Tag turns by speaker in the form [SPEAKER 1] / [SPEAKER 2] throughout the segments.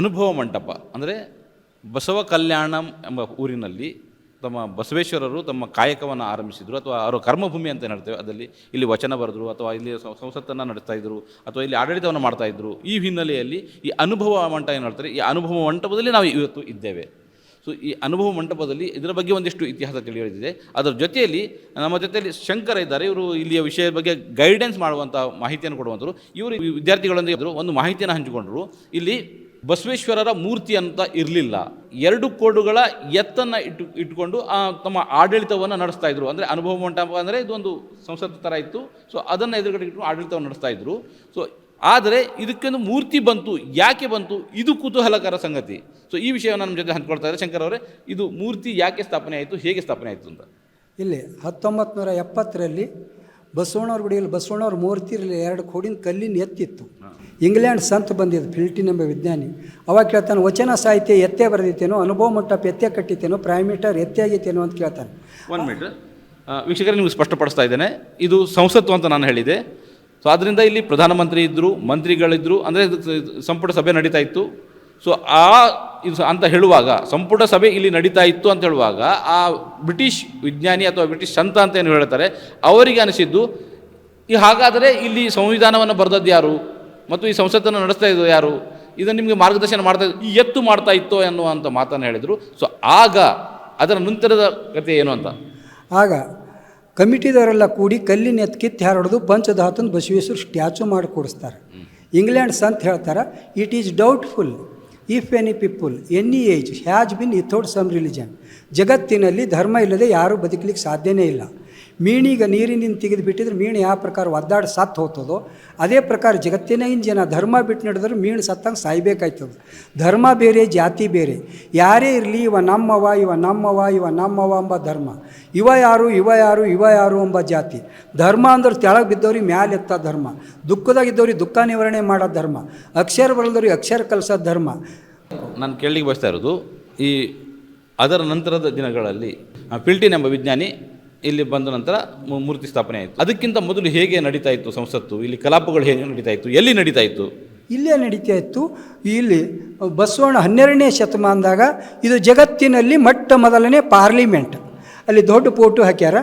[SPEAKER 1] ಅನುಭವ ಮಂಟಪ. ಅಂದರೆ ಬಸವ ಕಲ್ಯಾಣಂ ಎಂಬ ಊರಿನಲ್ಲಿ ತಮ್ಮ ಬಸವೇಶ್ವರರು ತಮ್ಮ ಕಾಯಕವನ್ನು ಆರಂಭಿಸಿದರು. ಅಥವಾ ಅವರ ಕರ್ಮಭೂಮಿ ಅಂತ ಏನು ಹೇಳ್ತೇವೆ. ಅದರಲ್ಲಿ ಇಲ್ಲಿ ವಚನ ಬರೆದರು, ಅಥವಾ ಇಲ್ಲಿ ಸಂಸತ್ತನ್ನು ನಡೆಸ್ತಾ ಇದ್ದರು ಅಥವಾ ಇಲ್ಲಿ ಆಡಳಿತವನ್ನು ಮಾಡ್ತಾ ಇದ್ದರು ಈ ಹಿನ್ನೆಲೆಯಲ್ಲಿ ಈ ಅನುಭವ ಮಂಟಪ ಏನು ಹೇಳ್ತಾರೆ? ಈ ಅನುಭವ ಮಂಟಪದಲ್ಲಿ ನಾವು ಇವತ್ತು ಇದ್ದೇವೆ. ಸೊ ಈ ಅನುಭವ ಮಂಟಪದಲ್ಲಿ ಇದರ ಬಗ್ಗೆ ಒಂದಿಷ್ಟು ಇತಿಹಾಸ ತಿಳಿಯೋದಿದೆ ಅದರ ಜೊತೆಯಲ್ಲಿ ನಮ್ಮ ಜೊತೆಯಲ್ಲಿ ಶಂಕರ ಇದ್ದಾರೆ. ಇವರು ಇಲ್ಲಿಯ ವಿಷಯದ ಬಗ್ಗೆ ಗೈಡೆನ್ಸ್ ಮಾಡುವಂಥ ಮಾಹಿತಿಯನ್ನು ಕೊಡುವಂಥರು ಇವರು ವಿದ್ಯಾರ್ಥಿಗಳೊಂದಿಗೆ ಒಂದು ಮಾಹಿತಿಯನ್ನು ಹಂಚಿಕೊಂಡರು. ಇಲ್ಲಿ ಬಸವೇಶ್ವರರ ಮೂರ್ತಿ ಅಂತ ಇರಲಿಲ್ಲ. ಎರಡು ಕೋಡುಗಳ ಎತ್ತನ್ನು ಇಟ್ಟು ಇಟ್ಟುಕೊಂಡು ಆ, ತಮ್ಮ ಆಡಳಿತವನ್ನು ನಡೆಸ್ತಾ ಇದ್ರು. ಅಂದರೆ ಅನುಭವ ಮಂಟಪ ಅಂದರೆ ಇದೊಂದು ಸಂಸತ್ ಥರ ಇತ್ತು. ಸೊ ಅದನ್ನು ಎದುರುಗಡೆ ಇಟ್ಟು ಆಡಳಿತವನ್ನು ನಡೆಸ್ತಾ ಇದ್ರು. ಸೊ ಆದರೆ ಇದಕ್ಕೊಂದು ಮೂರ್ತಿ ಬಂತು. ಯಾಕೆ ಬಂತು? ಇದು ಕುತೂಹಲಕರ ಸಂಗತಿ. ಸೊ ಈ ವಿಷಯವನ್ನು ನಮ್ಮ ಜೊತೆ ಹಂಚ್ಕೊಳ್ತಾ ಇದ್ದಾರೆ. ಶಂಕರ್ ಅವರೇ ಇದು ಮೂರ್ತಿ ಯಾಕೆ ಸ್ಥಾಪನೆ ಆಯಿತು? ಹೇಗೆ ಸ್ಥಾಪನೆ ಆಯಿತು ಅಂತ.
[SPEAKER 2] ಇಲ್ಲಿ ಹತ್ತೊಂಬತ್ತು ನೂರ ಎಪ್ಪತ್ತರಲ್ಲಿ ಬಸವಣ್ಣವ್ರ ಗುಡಿಯಲ್ಲಿ ಬಸವಣ್ಣವ್ರ ಮೂರ್ತಿ ಇರಲಿ ಎರಡು ಕೋಡಿನ ಕಲ್ಲಿನ ಎತ್ತಿತ್ತು. ಇಂಗ್ಲೆಂಡ್ ಸಂತ ಬಂದಿದ್ದು ಫಿಲ್ಟಿನ್ ಎಂಬ ವಿಜ್ಞಾನಿ. ಅವಾಗ ಕೇಳ್ತಾನೆ, ವಚನ ಸಾಹಿತ್ಯ ಎತ್ತೆ ಬರೆದಿತ್ತೇನೋ, ಅನುಭವ ಮಂಟಪ ಎತ್ತೆ ಕಟ್ಟಿತ್ತೇನೋ ಪ್ರೈಮೀಟರ್ ಎತ್ತೆ ಆಗಿತ್ತೇನೋ ಅಂತ ಕೇಳ್ತಾನೆ.
[SPEAKER 1] ಒನ್ ಮೀಟರ್ ವೀಕ್ಷಕರೇ, ನಿಮಗೆ ಸ್ಪಷ್ಟಪಡಿಸ್ತಾ ಇದ್ದೇನೆ. ಇದು ಸಂಸತ್ತು ಅಂತ ನಾನು ಹೇಳಿದೆ. ಸೊ ಆದ್ದರಿಂದ ಇಲ್ಲಿ ಪ್ರಧಾನಮಂತ್ರಿ ಇದ್ದರು ಮಂತ್ರಿಗಳಿದ್ದರು ಅಂದರೆ ಸಂಪುಟ ಸಭೆ ನಡೀತಾ ಇತ್ತು. ಸೊ ಆ, ಇದು ಅಂತ ಹೇಳುವಾಗ, ಸಂಪುಟ ಸಭೆ ಇಲ್ಲಿ ನಡೀತಾ ಇತ್ತು ಅಂತ ಹೇಳುವಾಗ, ಆ ಬ್ರಿಟಿಷ್ ವಿಜ್ಞಾನಿ ಅಥವಾ ಬ್ರಿಟಿಷ್ ಸಂತ ಅಂತ ಏನು ಹೇಳ್ತಾರೆ, ಅವರಿಗೆ ಅನಿಸಿದ್ದು, ಈ ಹಾಗಾದರೆ ಇಲ್ಲಿ ಸಂವಿಧಾನವನ್ನು ಬರೆದದ್ದು ಯಾರು? ಮತ್ತು ಈ ಸಂಸತ್ತನ್ನು ನಡೆಸ್ತಾ ಇದ್ದು ಯಾರು? ಇದನ್ನು ನಿಮಗೆ ಮಾರ್ಗದರ್ಶನ ಮಾಡ್ತಾ ಇದ್ದು ಈ ಎತ್ತು ಮಾಡ್ತಾ ಇತ್ತೋ ಎನ್ನುವಂಥ ಮಾತನ್ನು ಹೇಳಿದರು. ಸೊ ಆಗ ಅದರ ನಂತರದ ಕಥೆ ಏನು ಅಂತ?
[SPEAKER 2] ಆಗ ಕಮಿಟಿದವರೆಲ್ಲ ಕೂಡಿ ಕಲ್ಲಿನ ಎತ್ತು ಕಿತ್ತು ಹಾರಡೋದು ಪಂಚಧಾತನ ಬಸವೇಶ್ವರ ಸ್ಟ್ಯಾಚು ಮಾಡಿ ಕೊಡಿಸ್ತಾರೆ. ಇಂಗ್ಲೆಂಡ್ ಸಂತ ಹೇಳ್ತಾರೆ it is doubtful if any people any age has been without some religion ಜಗತ್ತಿನಲ್ಲಿ ಧರ್ಮ ಇಲ್ಲದೆ ಯಾರೂ ಬದುಕಲಿಕ್ಕೆ ಸಾಧ್ಯನೇ ಇಲ್ಲ. ಮೀಣಿಗ ನೀರಿನಿಂದ ತೆಗೆದು ಬಿಟ್ಟಿದ್ರೆ ಮೀನು ಯಾವ ಪ್ರಕಾರ ಒದ್ದಾಡಿ ಸತ್ತು ಹೋಗ್ತದೋ, ಅದೇ ಪ್ರಕಾರ ಜಗತ್ತಿನ ಜನ ಧರ್ಮ ಬಿಟ್ಟು ನಡೆದ್ರೆ ಮೀನು ಸತ್ತಂಗೆ ಸಾಯ್ಬೇಕಾಯ್ತದೆ. ಧರ್ಮ ಬೇರೆ, ಜಾತಿ ಬೇರೆ. ಯಾರೇ ಇರಲಿ, ಇವ ನಮ್ಮವ ಇವ ನಮ್ಮವ ಇವ ನಮ್ಮವ ಎಂಬ ಧರ್ಮ. ಇವ ಯಾರು ಇವ ಯಾರು ಇವ ಯಾರು ಎಂಬ ಜಾತಿ. ಧರ್ಮ ಅಂದ್ರೆ ತೆಳಗೆ ಬಿದ್ದವ್ರಿಗೆ ಮ್ಯಾಲೆ ಎತ್ತ ಧರ್ಮ. ದುಃಖದಾಗಿದ್ದವ್ರಿಗೆ ದುಃಖ ನಿವಾರಣೆ ಮಾಡೋ ಧರ್ಮ. ಅಕ್ಷರ ಬರಲ್ದವ್ರಿಗೆ ಅಕ್ಷರ ಕಲಿಸೋ ಧರ್ಮ.
[SPEAKER 1] ನಾನು ಕೇಳಲಿಕ್ಕೆ ಬಯಸ್ತಾ ಇರೋದು, ಈ ಅದರ ನಂತರದ ದಿನಗಳಲ್ಲಿ ಪಿಲ್ಟಿನ್ ಎಂಬ ವಿಜ್ಞಾನಿ ಇಲ್ಲಿ ಬಂದ ನಂತರ ಮೂರ್ತಿ ಸ್ಥಾಪನೆ ಆಯಿತು. ಅದಕ್ಕಿಂತ ಮೊದಲು ಹೇಗೆ ನಡೀತಾ ಇತ್ತು ಸಂಸತ್ತು? ಇಲ್ಲಿ ಕಲಾಪಗಳು ಹೇಗೆ ನಡೀತಾ ಇತ್ತು? ಎಲ್ಲಿ ನಡೀತಾ ಇತ್ತು?
[SPEAKER 2] ಇಲ್ಲೇ ನಡೀತಾ ಇತ್ತು. ಇಲ್ಲಿ ಬಸವಣ್ಣ ಹನ್ನೆರಡನೇ ಶತಮಾನದಾಗ ಇದು ಜಗತ್ತಿನಲ್ಲಿ ಮೊಟ್ಟ ಮೊದಲನೇ ಪಾರ್ಲಿಮೆಂಟ್. ಅಲ್ಲಿ ದೊಡ್ಡ ಫೋಟೋ ಹಾಕ್ಯಾರ.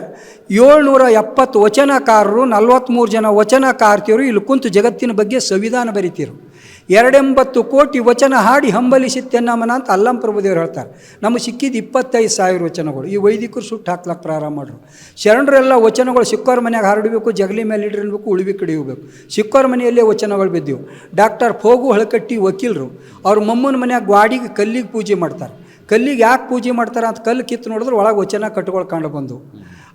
[SPEAKER 2] ಏಳ್ನೂರ ಎಪ್ಪತ್ತು ವಚನಕಾರರು ನಲ್ವತ್ತ್ಮೂರು ಜನ ವಚನಕಾರ್ತಿಯರು ಇಲ್ಲಿ ಕುಂತು ಜಗತ್ತಿನ ಬಗ್ಗೆ ಸಂವಿಧಾನ ಬರಿತಿರು ಎರಡೆಂಬತ್ತು ಕೋಟಿ ವಚನ ಹಾಡಿ ಹಂಬಲಿಸಿತ್ತೆನ್ನಮನ ಅಂತ ಅಲ್ಲಂ ಪ್ರಭುದೇವರು ಹೇಳ್ತಾರೆ. ನಮಗೆ ಸಿಕ್ಕಿದ್ದು ಇಪ್ಪತ್ತೈದು ಸಾವಿರ ವಚನಗಳು. ಈ ವೈದಿಕರು ಸುಟ್ಟು ಹಾಕ್ಲಕ್ಕೆ ಪ್ರಾರಂಭ ಮಾಡ್ರು. ಶರಣರೆಲ್ಲ ವಚನಗಳು ಸಿಕ್ಕೋರ ಮನ್ಯಾಗ ಹರಡಬೇಕು, ಜಗಲಿ ಮೇಲೆ ಇಡಬೇಕು ಉಳಿವಿ ಕಡಿಯಬೇಕು ಸಿಕ್ಕೋರ ಮನೆಯಲ್ಲೇ ವಚನಗಳು ಬಿದ್ದೆವು. ಡಾಕ್ಟರ್ ಫೋಗು ಹಳಕಟ್ಟಿ ವಕೀಲರು. ಅವ್ರ ಮಮ್ಮನ ಮನೆಯಾಗ ಗ್ವಾಡಿಗೆ ಕಲ್ಲಿಗೆ ಪೂಜೆ ಮಾಡ್ತಾರೆ. ಕಲ್ಲಿಗೆ ಯಾಕೆ ಪೂಜೆ ಮಾಡ್ತಾರೆ ಅಂತ ಕಲ್ಲು ಕಿತ್ತು ನೋಡಿದ್ರೆ ಒಳಗೆ ವಚನ ಕಟ್ಟುಗಳು ಕಂಡು ಬಂದು.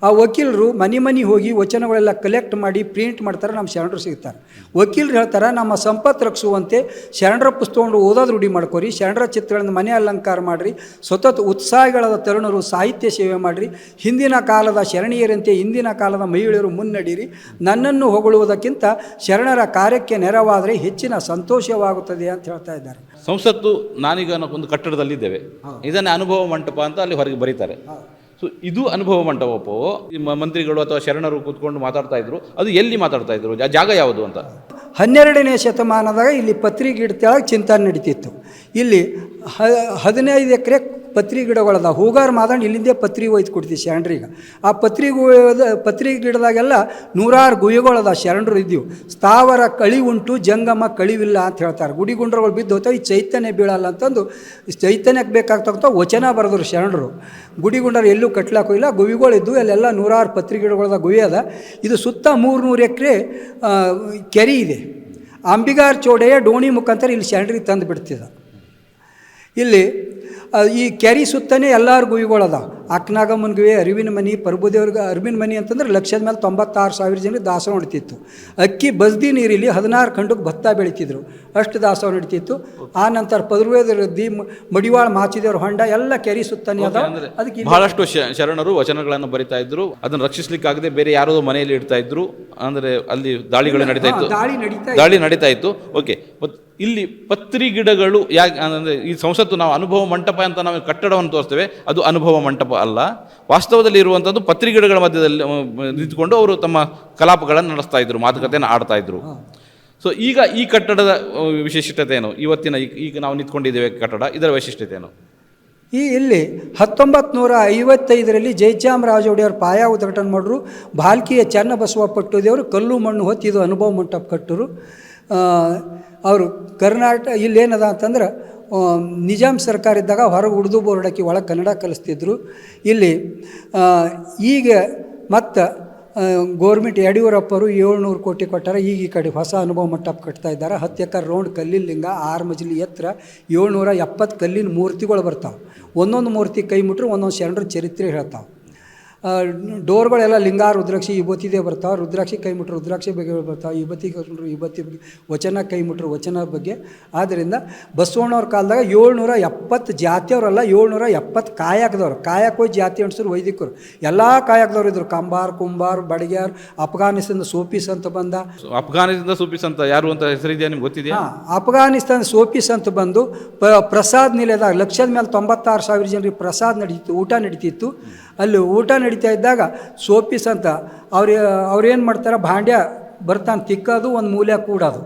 [SPEAKER 2] ಆ ವಕೀಲರು ಮನೆ ಮನೆ ಹೋಗಿ ವಚನಗಳೆಲ್ಲ ಕಲೆಕ್ಟ್ ಮಾಡಿ ಪ್ರಿಂಟ್ ಮಾಡ್ತಾರೆ, ನಮ್ಮ ಶರಣರು ಸಿಗ್ತಾರೆ. ವಕೀಲರು ಹೇಳ್ತಾರೆ, ನಮ್ಮ ಸಂಪತ್ತು ರಕ್ಷಿಸುವಂತೆ ಶರಣರ ಪುಸ್ತಕಗಳು ಓದೋದು ರೂಢಿ ಮಾಡ್ಕೊರಿ, ಶರಣರ ಚಿತ್ರಗಳನ್ನು ಮನೆ ಅಲಂಕಾರ ಮಾಡಿರಿ, ಸತತ ಉತ್ಸಾಹಿಗಳಾದ ತರುಣರು ಸಾಹಿತ್ಯ ಸೇವೆ ಮಾಡಿರಿ, ಹಿಂದಿನ ಕಾಲದ ಶರಣೀಯರಂತೆ ಹಿಂದಿನ ಕಾಲದ ಮಹಿಳೆಯರು ಮುನ್ನಡೀರಿ ನನ್ನನ್ನು ಹೊಗಳುವುದಕ್ಕಿಂತ ಶರಣರ ಕಾರ್ಯಕ್ಕೆ ನೆರವಾದರೆ ಹೆಚ್ಚಿನ ಸಂತೋಷವಾಗುತ್ತದೆ ಅಂತ ಹೇಳ್ತಾ ಇದ್ದಾರೆ.
[SPEAKER 1] ಸಂಸತ್ತು ನಾನೀಗ ಒಂದು ಕಟ್ಟಡದಲ್ಲಿದ್ದೇವೆ. ಇದನ್ನೇ ಅನುಭವ ಮಂಟಪ ಅಂತ ಅಲ್ಲಿ ಹೊರಗೆ ಬರೀತಾರೆ. ಸೊ ಇದು ಅನುಭವ ಮಂಟಪವೋ ಮಂತ್ರಿಗಳು ಅಥವಾ ಶರಣರು ಕೂತ್ಕೊಂಡು ಮಾತಾಡ್ತಾ ಇದ್ರು ಅದು ಎಲ್ಲಿ ಮಾತಾಡ್ತಾ ಇದ್ರು ಜಾಗ ಯಾವುದು ಅಂತ?
[SPEAKER 2] ಹನ್ನೆರಡನೇ ಶತಮಾನದಾಗ ಇಲ್ಲಿ ಪತ್ರಿಕೆ ಗಿಡ ತೆಳಗೆ ಚಿಂತನೆ ನಡೀತಿತ್ತು. ಇಲ್ಲಿ ಹ ಹದಿನೈದು ಎಕರೆ ಪತ್ರಿ ಗಿಡಗಳದ, ಹೂಗಾರ ಮಾದಣ್ಣ ಇಲ್ಲಿಂದೇ ಪತ್ರಿ ಒಯ್ದು ಕೊಡ್ತೀವಿ ಶರಣರಿಗೆ. ಆ ಪತ್ರಿ ಗುಯ್ಯದ ಪತ್ರಿ ಗಿಡದಾಗೆಲ್ಲ ನೂರಾರು ಗುಹೆಗಳದ ಶರಣರು ಇದ್ದೀವಿ. ಸ್ಥಾವರ ಕಳಿ ಉಂಟು, ಜಂಗಮ ಕಳಿವಿಲ್ಲ ಅಂತ ಹೇಳ್ತಾರೆ. ಗುಡಿ ಗುಂಡ್ರಗಳು ಬಿದ್ದು ಹೋಗ್ತಾವೆ, ಈ ಚೈತನ್ಯ ಬೀಳಲ್ಲ ಅಂತಂದು ಚೈತನ್ಯಕ್ಕೆ ಬೇಕಾಗ್ತಕ್ಕಂಥ ವಚನ ಬರೆದ್ರು ಶರಣರು. ಗುಡಿ ಗುಂಡರು ಎಲ್ಲೂ ಕಟ್ಲಾಕೋಯಿಲ್ಲ ಇಲ್ಲ ಗುವಿಗಳಿದ್ದು ಅಲ್ಲೆಲ್ಲ ನೂರಾರು ಪತ್ರಿ ಗಿಡಗಳದ ಗುಹೆ ಅದ. ಇದು ಸುತ್ತ ಮೂರು ನೂರು ಎಕರೆ ಕೆರೆ ಇದೆ. ಅಂಬಿಗಾರ್ ಚೋಡೆಯ ಡೋಣಿ ಮುಖಾಂತರ ಇಲ್ಲಿ ಶರಣರಿಗೆ ತಂದು ಬಿಡ್ತಿದ್ದ. ಇಲ್ಲಿ ಈ ಕೆರೆ ಸುತ್ತನೇ ಎಲ್ಲಾರು ಗುವಿಗಳದ ಗುವೆ ಅರಿವಿನ ಮನಿ ಪ್ರಭುದೇವ್ರಿಗೆ ಅರಿವಿನ ಮನಿ ಅಂತಂದ್ರೆ ಲಕ್ಷದ ಮೇಲೆ ತೊಂಬತ್ತಾರು ಸಾವಿರ ಜನ ದಾಸವಾಳ ನಡೀತಿತ್ತು. ಅಕ್ಕಿ ಬಸ್ದಿ ನೀರಿಲಿ ಹದಿನಾರು ಖಂಡಕ್ಕೆ ಭತ್ತ ಬೆಳಿತಿದ್ರು. ಅಷ್ಟು ದಾಸವಾಳ ನಡೀತಿತ್ತು. ಆ ನಂತರ ಪದರ್ವೇದ ದಿ ಮಡಿವಾಳ ಮಾಚಿದೇವ್ರ ಹೊಂಡ ಎಲ್ಲ ಕೆರೆ ಸುತ್ತನೇ ಅದ ಅದಕ್ಕೆ
[SPEAKER 1] ಬಹಳಷ್ಟು ಶರಣರು ವಚನಗಳನ್ನು ಬರಿತಾ ಇದ್ರು. ಅದನ್ನು ರಕ್ಷಿಸ್ಲಿಕ್ಕಾಗದೆ ಬೇರೆ ಯಾರೋ ಮನೆಯಲ್ಲಿ ಇಡ್ತಾ ಇದ್ರು. ಅಂದ್ರೆ ಅಲ್ಲಿ ದಾಳಿಗಳು ನಡೀತಾ ಇತ್ತು.
[SPEAKER 2] ದಾಳಿ ನಡೀತಾ
[SPEAKER 1] ದಾಳಿ ನಡೀತಾ ಇತ್ತು. ಓಕೆ ಇಲ್ಲಿ ಪತ್ರಿ ಗಿಡಗಳು ಯಾಕೆ ಅಂದರೆ ಈ ಸಂಸತ್ತು ನಾವು ಅನುಭವ ಮಂಟಪ ಅಂತ ನಾವು ಕಟ್ಟಡವನ್ನು ತೋರಿಸ್ತೇವೆ. ಅದು ಅನುಭವ ಮಂಟಪ ಅಲ್ಲ. ವಾಸ್ತವದಲ್ಲಿ ಇರುವಂಥದ್ದು ಪತ್ರಿಕೆಗಳ ಮಧ್ಯದಲ್ಲಿ ನಿಂತುಕೊಂಡು ಅವರು ತಮ್ಮ ಕಲಾಪಗಳನ್ನು ನಡೆಸ್ತಾ ಇದ್ರು ಮಾತುಕತೆಯನ್ನು ಆಡ್ತಾ ಇದ್ರು. ಸೊ ಈಗ ಈ ಕಟ್ಟಡದ ವಿಶಿಷ್ಟತೆ ಏನು ಇವತ್ತಿನ ಈಗ ನಾವು ನಿಂತ್ಕೊಂಡಿದ್ದೇವೆ ಕಟ್ಟಡ ಇದರ ವೈಶಿಷ್ಟ್ಯತೆ ಏನು
[SPEAKER 2] ಈ ಇಲ್ಲಿ ಹತ್ತೊಂಬತ್ತು ನೂರ ಐವತ್ತೈದರಲ್ಲಿ ಜಯಚಾಮರಾಜ ಒಡೆಯವರು ಪಾಯ ಉದ್ಘಾಟನೆ ಮಾಡಿದ್ರು. ಭಾಲ್ಕಿಯ ಚನ್ನಬಸವ ಪಟ್ಟುದೇವರು ಕಲ್ಲು ಮಣ್ಣು ಹೊತ್ತಿದ್ದು ಅನುಭವ ಮಂಟಪ ಕಟ್ಟರು. ಅವರು ಕರ್ನಾಟಕ ಇಲ್ಲೇನದ ಅಂತಂದ್ರೆ ನಿಜಾಮ್ ಸರ್ಕಾರ ಇದ್ದಾಗ ಹೊರಗೆ ಉರ್ದು ಬೋರ್ಡಕ್ಕೆ ಒಳಗೆ ಕನ್ನಡ ಕಲಿಸ್ತಿದ್ರು. ಇಲ್ಲಿ ಈಗ ಮತ್ತು ಗೋರ್ಮೆಂಟ್ ಯಡಿಯೂರಪ್ಪರು ಏಳ್ನೂರು ಕೋಟಿ ಕೊಟ್ಟಾರೆ, ಈಗ ಈ ಕಡೆ ಹೊಸ ಅನುಭವ ಮಂಟಪ ಕಟ್ತಾ ಇದ್ದಾರೆ. ಹತ್ತು ಎಕರೆ ರೌಂಡ್ ಕಲ್ಲಿನ ಲಿಂಗ, ಆರು ಮಜಲಿ ಎತ್ತರ, ಏಳ್ನೂರ ಎಪ್ಪತ್ತು ಕಲ್ಲಿನ ಮೂರ್ತಿಗಳು ಬರ್ತಾವೆ. ಒಂದೊಂದು ಮೂರ್ತಿ ಕೈ ಮುಟ್ರೆ, ಒಂದೊಂದು ಶರಣರ ಚರಿತ್ರೆ ಹೇಳ್ತಾವೆ. ಡೋರ್ಗಳೆಲ್ಲ ಲಿಂಗ ರುದ್ರಾಕ್ಷಿ ವಿಭೂತಿದೇ ಬರ್ತಾವೆ. ರುದ್ರಾಕ್ಷಿ ಕೈ ಮುಟ್ರು ರುದ್ರಾಕ್ಷಿ ಬಗ್ಗೆ ಬರ್ತಾವೆ. ವಿಭೂತಿ ಕೈ ವಿಭೂತಿ ಬಗ್ಗೆ ವಚನ ಕೈ ಮುಟ್ರು ವಚನ ಬಗ್ಗೆ ಆದ್ದರಿಂದ ಬಸವಣ್ಣವ್ರ ಕಾಲದಾಗ ಏಳ್ನೂರ ಎಪ್ಪತ್ತು ಜಾತಿಯವರಲ್ಲ ಏಳ್ನೂರ ಎಪ್ಪತ್ತು ಕಾಯಕದವ್ರು. ಕಾಯಕ ಜಾತಿ ಅನ್ಸರು ವೈದಿಕರು. ಎಲ್ಲ ಕಾಯಕದವ್ರು ಇದ್ರು. ಕಂಬಾರ್ ಕುಂಬಾರ್ ಬಡಿಗ್ಯಾರ್ ಅಫ್ಘಾನಿಸ್ತಾನ ಸೋಪೀಸ್ ಅಂತ ಬಂದ.
[SPEAKER 1] ಅಫ್ಘಾನಿಸ್ತಾನದ ಸೂಪಿಸ್ ಅಂತ ಯಾರು ಅಂತ ಹೆಸರಿದೆಯಾ ನಿಮ್ಗೆ ಗೊತ್ತಿದೆಯಾ?
[SPEAKER 2] ಅಫ್ಘಾನಿಸ್ತಾನ್ ಸೋಪೀಸ್ ಅಂತ ಬಂದು ಪ್ರಸಾದ್ ನಿಲಯದಾಗ ಲಕ್ಷದ ಮೇಲೆ ತೊಂಬತ್ತಾರು ಸಾವಿರ ಜನರಿಗೆ ಪ್ರಸಾದ್ ನಡೀತಿತ್ತು ಊಟ ನಡೀತಿತ್ತು. ಅಲ್ಲಿ ಊಟ ನಡೀತಾ ಇದ್ದಾಗ ಸೋಪಿಸ್ ಅಂತ ಅವ್ರು ಅವ್ರೇನು ಮಾಡ್ತಾರೆ, ಭಾಂಡ್ಯ ಬರ್ತಾನೆ ತಿಕ್ಕೋದು, ಒಂದು ಮೂಲೆ ಕೂಡೋದು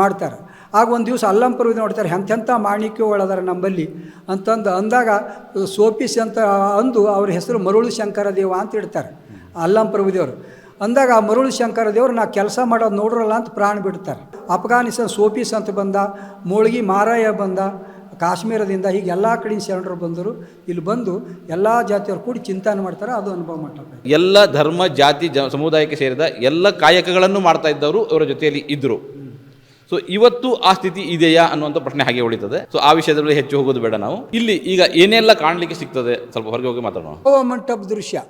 [SPEAKER 2] ಮಾಡ್ತಾರೆ. ಆಗ ಒಂದು ದಿವಸ ಅಲ್ಲಂಪುರ ನೋಡ್ತಾರೆ ಎಂಥೆಂಥ ಮಾಣಿಕ್ಯಗಳದಾರ ನಮ್ಮಲ್ಲಿ ಅಂತಂದು ಅಂದಾಗ, ಸೋಪಿಸ್ ಅಂತ ಅಂದು ಅವ್ರ ಹೆಸರು ಮರುಳು ಶಂಕರ ದೇವ ಅಂತ ಇಡ್ತಾರೆ ಅಲ್ಲಂಪುರ ದೇವರು ಅಂದಾಗ ಆ ಮರುಳು ಶಂಕರ ದೇವರು, ನಾ ಕೆಲಸ ಮಾಡೋದು ನೋಡ್ರಲ್ಲ ಅಂತ ಪ್ರಾಣ ಬಿಡ್ತಾರೆ. ಅಫ್ಘಾನಿಸ್ತಾನ್ ಸೋಪಿಸ್ ಅಂತ ಬಂದ, ಮೋಳ್ಗಿ ಮಾರಾಯ ಬಂದ ಕಾಶ್ಮೀರದಿಂದ ಹೀಗೆ ಎಲ್ಲ ಕಡೆಯಿಂದ ಶರಣರು ಬಂದರು. ಇಲ್ಲಿ ಬಂದು ಎಲ್ಲ ಜಾತಿಯವರು ಕೂಡಿ ಚಿಂತನೆ ಮಾಡ್ತಾರೆ ಅದು ಅನುಭವ ಮಾಡ್ತಾರೆ.
[SPEAKER 1] ಎಲ್ಲ ಧರ್ಮ ಜಾತಿ ಜ ಸಮುದಾಯಕ್ಕೆ ಸೇರಿದ ಎಲ್ಲ ಕಾಯಕಗಳನ್ನು ಮಾಡ್ತಾ ಇದ್ದವರು ಅವರ ಜೊತೆಯಲ್ಲಿ ಇದ್ದರು ಸೊ ಇವತ್ತು ಆ ಸ್ಥಿತಿ ಇದೆಯಾ ಅನ್ನುವಂಥ ಪ್ರಶ್ನೆ ಹಾಗೆ ಉಳಿತದೆ. ಸೊ ಆ ವಿಷಯದಲ್ಲಿ ಹೆಚ್ಚು ಹೋಗೋದು ಬೇಡ ನಾವು. ಇಲ್ಲಿ ಈಗ ಏನೆಲ್ಲ ಕಾಣಲಿಕ್ಕೆ ಸಿಗ್ತದೆ? ಸ್ವಲ್ಪ ಹೊರಗೆ ಹೋಗಿ ಮಾತಾಡೋಣ.
[SPEAKER 2] ಮಂಟಪ ದೃಶ್ಯ.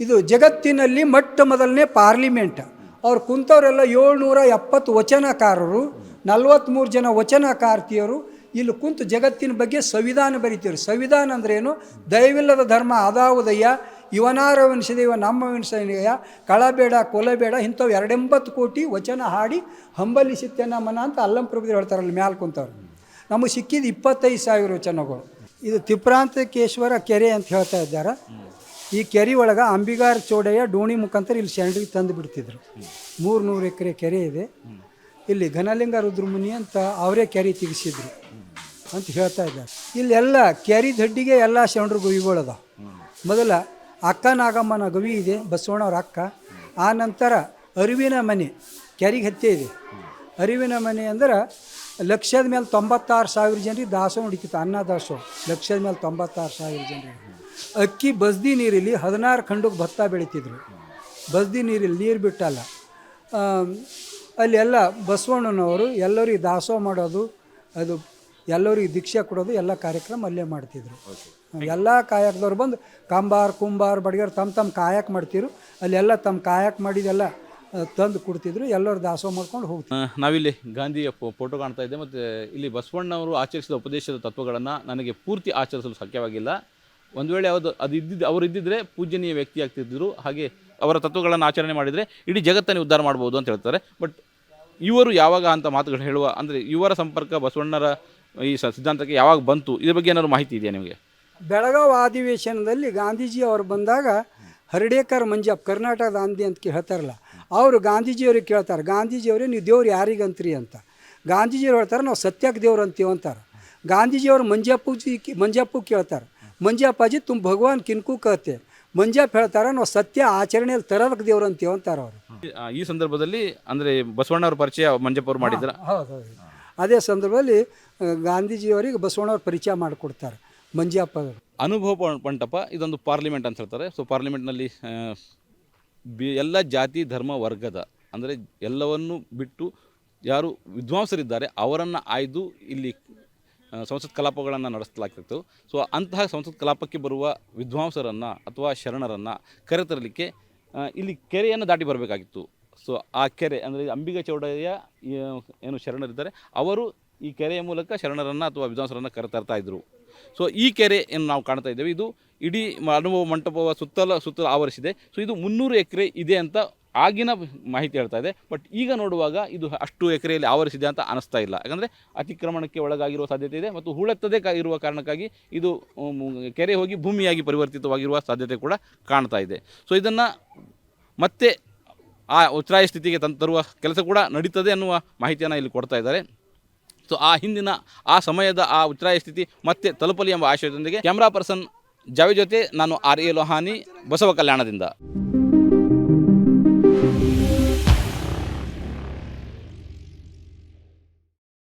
[SPEAKER 2] ಇದು ಜಗತ್ತಿನಲ್ಲಿ ಮೊಟ್ಟ ಮೊದಲನೇ ಪಾರ್ಲಿಮೆಂಟ್. ಅವ್ರು ಕುಂತವರೆಲ್ಲ ಏಳ್ನೂರ ಎಪ್ಪತ್ತು ವಚನಕಾರರು ನಲ್ವತ್ತ್ಮೂರು ಜನ ವಚನಕಾರ್ತಿಯರು ಇಲ್ಲಿ ಕುಂತು ಜಗತ್ತಿನ ಬಗ್ಗೆ ಸಂವಿಧಾನ ಬರೀತೀರು ಸಂವಿಧಾನ ಅಂದ್ರೇನು ದಯವಿಲ್ಲದ ಧರ್ಮ ಅದಾವುದಯ್ಯ ನಮ್ಮ ವಂಶದಯ್ಯ ಕಳಬೇಡ ಕೊಲಬೇಡ ಇಂಥವು ಎರಡೆಂಬತ್ತು ಕೋಟಿ ವಚನ ಹಾಡಿ ಹಂಬಲಿಸುತ್ತೆ ನಮ್ಮನ ಅಂತ ಅಲ್ಲಂಪ್ರಭು ಹೇಳ್ತಾರಲ್ಲ ಮ್ಯಾಲ್ ಕುಂತವ್ರು. ನಮಗೆ ಸಿಕ್ಕಿದ ಇಪ್ಪತ್ತೈದು ಸಾವಿರ ವಚನಗಳು. ಇದು ತಿಪ್ರಾಂತಕೇಶ್ವರ ಕೆರೆ ಅಂತ ಹೇಳ್ತಾ ಇದ್ದಾರೆ. ಈ ಕೆರೆ ಒಳಗೆ ಅಂಬಿಗಾರ ಚೋಡಯ್ಯ ಡೋಣಿ ಮುಖಾಂತರ ಇಲ್ಲಿ ಶರಣರಿಗೆ ತಂದು ಬಿಡ್ತಿದ್ರು. ಮೂರು ನೂರು ಎಕರೆ ಕೆರೆ ಇದೆ. ಇಲ್ಲಿ ಘನಲಿಂಗ ರುದ್ರಮುನಿ ಅಂತ ಅವರೇ ಕೆರೆ ತೆಗಿಸಿದ್ರು. ಅಂತ ಹೇಳ್ತಾ ಇದ್ದಾರೆ. ಇಲ್ಲೆಲ್ಲ ಕ್ಯಾರಿ ದಡ್ಡಿಗೆ ಎಲ್ಲ ಶರಣರು ಗುವಿಗಳದ. ಮೊದಲ ಅಕ್ಕ ನಾಗಮ್ಮನ ಗವಿ ಇದೆ, ಬಸವಣ್ಣವ್ರ ಅಕ್ಕ. ಆ ನಂತರ ಅರಿವಿನ ಮನೆ ಕ್ಯಾರಿಗೆ ಹತ್ತೆ ಇದೆ. ಅರಿವಿನ ಮನೆ ಅಂದ್ರೆ ಲಕ್ಷದ ಮೇಲೆ ತೊಂಬತ್ತಾರು ಸಾವಿರ ಜನರಿಗೆ ದಾಸೋಹ ಹುಡುಕಿತ್ತು, ಅನ್ನ ದಾಸೋಹ ಲಕ್ಷದ ಮೇಲೆ ತೊಂಬತ್ತಾರು ಸಾವಿರ ಜನರಿಗೆ. ಅಕ್ಕಿ ಬಸ್ದಿ ನೀರಿಲ್ಲಿ ಹದಿನಾರು ಖಂಡಕ್ಕೆ ಭತ್ತ ಬೆಳಿತಿದ್ರು. ಬಸ್ದಿ ನೀರಿಲ್ಲಿ ನೀರು ಬಿಟ್ಟಲ್ಲ. ಅಲ್ಲೆಲ್ಲ ಅಲ್ಲಿ ಎಲ್ಲ ಬಸವಣ್ಣನವರು ಎಲ್ಲರಿಗೆ ದಾಸೋಹ ಮಾಡೋದು, ಅದು ಎಲ್ಲರಿಗೆ ದೀಕ್ಷೆ ಕೊಡೋದು ಎಲ್ಲ ಕಾರ್ಯಕ್ರಮ ಅಲ್ಲೇ ಮಾಡ್ತಿದ್ರು. ಎಲ್ಲ ಕಾಯಕದವ್ರು ಬಂದು ಕಂಬಾರ್ ಕುಂಬಾರ್ ಬಡಿಗರು ತಮ್ಮ ತಮ್ಮ ಕಾಯಕ ಮಾಡ್ತಿದ್ರು. ಅಲ್ಲೆಲ್ಲ ತಮ್ಮ ಕಾಯಕ ಮಾಡಿದೆಲ್ಲ ತಂದು ಕೊಡ್ತಿದ್ರು. ಎಲ್ಲರೂ ದಾಸೋಹ ಮಾಡ್ಕೊಂಡು ಹೋಗ್ತಿದ್ರು.
[SPEAKER 1] ನಾವಿಲ್ಲಿ ಗಾಂಧಿಯ ಫೋಟೋ ಕಾಣ್ತಾ ಇದ್ದೆ ಮತ್ತು ಇಲ್ಲಿ ಬಸವಣ್ಣವರು ಆಚರಿಸಿದ ಉಪದೇಶದ ತತ್ವಗಳನ್ನು ನನಗೆ ಪೂರ್ತಿ ಆಚರಿಸಲು ಸಾಧ್ಯವಾಗಿಲ್ಲ. ಒಂದು ವೇಳೆ ಅದು ಅದು ಇದ್ದಿದ್ದು ಅವರು ಇದ್ದಿದ್ದರೆ ಪೂಜನೀಯ ವ್ಯಕ್ತಿ ಆಗ್ತಿದ್ದರು ಹಾಗೆ ಅವರ ತತ್ವಗಳನ್ನು ಆಚರಣೆ ಮಾಡಿದರೆ ಇಡೀ ಜಗತ್ತನ್ನು ಉದ್ಧಾರ ಮಾಡ್ಬೋದು ಅಂತ ಹೇಳ್ತಾರೆ. ಬಟ್ ಇವರು ಯಾವಾಗ ಅಂತ ಮಾತುಗಳು ಹೇಳುವ ಅಂದರೆ ಇವರ ಸಂಪರ್ಕ ಬಸವಣ್ಣರ ಈ ಸ- ಸಿದ್ಧಾಂತಕ್ಕೆ ಯಾವಾಗ ಬಂತು ಇದ್ರ ಬಗ್ಗೆ ಏನಾದ್ರು ಮಾಹಿತಿ ಇದೆಯಾ ನಿಮಗೆ?
[SPEAKER 2] ಬೆಳಗಾವಿ ಅಧಿವೇಶನದಲ್ಲಿ ಗಾಂಧೀಜಿ ಅವರು ಬಂದಾಗ ಹರಡೇಕರ್ ಮಂಜಪ್ಪ ಕರ್ನಾಟಕದ ಗಾಂಧಿ ಅಂತ ಹೇಳ್ತಾರಲ್ಲ ಅವರು ಗಾಂಧೀಜಿಯವ್ರಿಗೆ ಕೇಳ್ತಾರೆ ಗಾಂಧೀಜಿಯವರೇ ನೀವು ದೇವ್ರು ಯಾರಿಗಂತ್ರಿ ಅಂತ. ಗಾಂಧೀಜಿಯವ್ರು ಹೇಳ್ತಾರೆ ನಾವು ಸತ್ಯಕ್ಕೆ ದೇವ್ರು ಅಂತೀವಿ ಅಂತಾರೆ. ಗಾಂಧೀಜಿಯವರು ಮಂಜಪ್ಪಜಿ ಮಂಜಪ್ಪು ಕೇಳ್ತಾರೆ ಮಂಜಪ್ಪಾಜಿ ತುಂಬ ಭಗವಾನ್ ಕಿನ್ಕು ಕಹತೆ ಮಂಜಪ್ಪ ಹೇಳ್ತಾರೆ ನಾವು ಸತ್ಯ ಆಚರಣೆಯಲ್ಲಿ ತರೋದಕ್ಕೆ ದೇವ್ರು ಅಂತೀವಿ ಅಂತಾರೆ ಅವರು.
[SPEAKER 1] ಆ, ಈ ಸಂದರ್ಭದಲ್ಲಿ ಅಂದರೆ ಬಸವಣ್ಣವ್ರ ಪರಿಚಯ ಮಂಜಪ್ಪ ಅವ್ರು ಮಾಡಿದ್ರ?
[SPEAKER 2] ಹೌದು ಹೌದು. ಅದೇ ಸಂದರ್ಭದಲ್ಲಿ ಗಾಂಧೀಜಿಯವರಿಗೆ ಬಸವಣ್ಣವ್ರ ಪರಿಚಯ ಮಾಡಿಕೊಡ್ತಾರೆ, ಮಂಜಪ್ಪ
[SPEAKER 1] ಅನುಭವ ಮಂಟಪ ಇದೊಂದು ಪಾರ್ಲಿಮೆಂಟ್ ಅಂತ ಹೇಳ್ತಾರೆ ಸೊ ಪಾರ್ಲಿಮೆಂಟ್ನಲ್ಲಿ ಬಿ, ಎಲ್ಲ ಜಾತಿ, ಧರ್ಮ, ವರ್ಗದ, ಅಂದರೆ ಎಲ್ಲವನ್ನು ಬಿಟ್ಟು ಯಾರು ವಿದ್ವಾಂಸರಿದ್ದಾರೆ, ಅವರನ್ನು ಆಯ್ದು ಇಲ್ಲಿ ಸಂಸತ್ ಕಲಾಪಗಳನ್ನು ನಡೆಸಲಾಗ್ತಿತ್ತು. ಸೊ ಅಂತಹ ಸಂಸತ್ ಕಲಾಪಕ್ಕೆ ಬರುವ ವಿದ್ವಾಂಸರನ್ನು ಅಥವಾ ಶರಣರನ್ನು ಕರೆತರಲಿಕ್ಕೆ ಇಲ್ಲಿ ಕೆರೆಯನ್ನು ದಾಟಿ ಬರಬೇಕಾಗಿತ್ತು. ಸೊ ಆ ಕೆರೆ ಅಂದರೆ ಅಂಬಿಗ ಚೌಡಯ್ಯ ಏನು ಶರಣರಿದ್ದಾರೆ, ಅವರು ಈ ಕೆರೆಯ ಮೂಲಕ ಶರಣರನ್ನು ಅಥವಾ ವಿದ್ವಾಂಸರನ್ನು ಕರೆತರ್ತಾ ಇದ್ದರು ಸೊ ಈ ಕೆರೆ ಏನು ನಾವು ಕಾಣ್ತಾ ಇದ್ದೇವೆ, ಇದು ಇಡೀ ಅನುಭವ ಮಂಟಪವ ಸುತ್ತಲ ಸುತ್ತಲ ಆವರಿಸಿದೆ. ಸೊ ಇದು ಮುನ್ನೂರು ಎಕರೆ ಇದೆ ಅಂತ ಆಗಿನ ಮಾಹಿತಿ ಹೇಳ್ತಾ ಇದೆ. ಬಟ್ ಈಗ ನೋಡುವಾಗ ಇದು ಅಷ್ಟು ಎಕರೆಯಲ್ಲಿ ಆವರಿಸಿದೆ ಅಂತ ಅನಿಸ್ತಾ ಇಲ್ಲ. ಯಾಕಂದರೆ ಅತಿಕ್ರಮಣಕ್ಕೆ ಒಳಗಾಗಿರುವ ಸಾಧ್ಯತೆ ಇದೆ ಮತ್ತು ಹೂಳೆತ್ತದೇ ಇರುವ ಕಾರಣಕ್ಕಾಗಿ ಇದು ಕೆರೆ ಹೋಗಿ ಭೂಮಿಯಾಗಿ ಪರಿವರ್ತಿತವಾಗಿರುವ ಸಾಧ್ಯತೆ ಕೂಡ ಕಾಣ್ತಾ ಇದೆ. ಸೊ ಇದನ್ನು ಮತ್ತೆ ಆ ಉಚ್ಛ್ರಾಯ ಸ್ಥಿತಿಗೆ ತಂದು ತರುವ ಕೆಲಸ ಕೂಡ ನಡೀತದೆ ಅನ್ನುವ ಮಾಹಿತಿಯನ್ನು ಇಲ್ಲಿ ಕೊಡ್ತಾ ಇದ್ದಾರೆ. ಸೊ ಆ ಹಿಂದಿನ, ಆ ಸಮಯದ ಆ ಉಚ್ಛ್ರಾಯ ಸ್ಥಿತಿ ಮತ್ತೆ ತಲುಪಲಿ ಎಂಬ ಆಶಯದೊಂದಿಗೆ ಕ್ಯಾಮ್ರಾ ಪರ್ಸನ್ ಜಾವಿ ಜೊತೆ ನಾನು ಆರ್ ಎ ಲೋಹಾನಿ ಬಸವ ಕಲ್ಯಾಣದಿಂದ.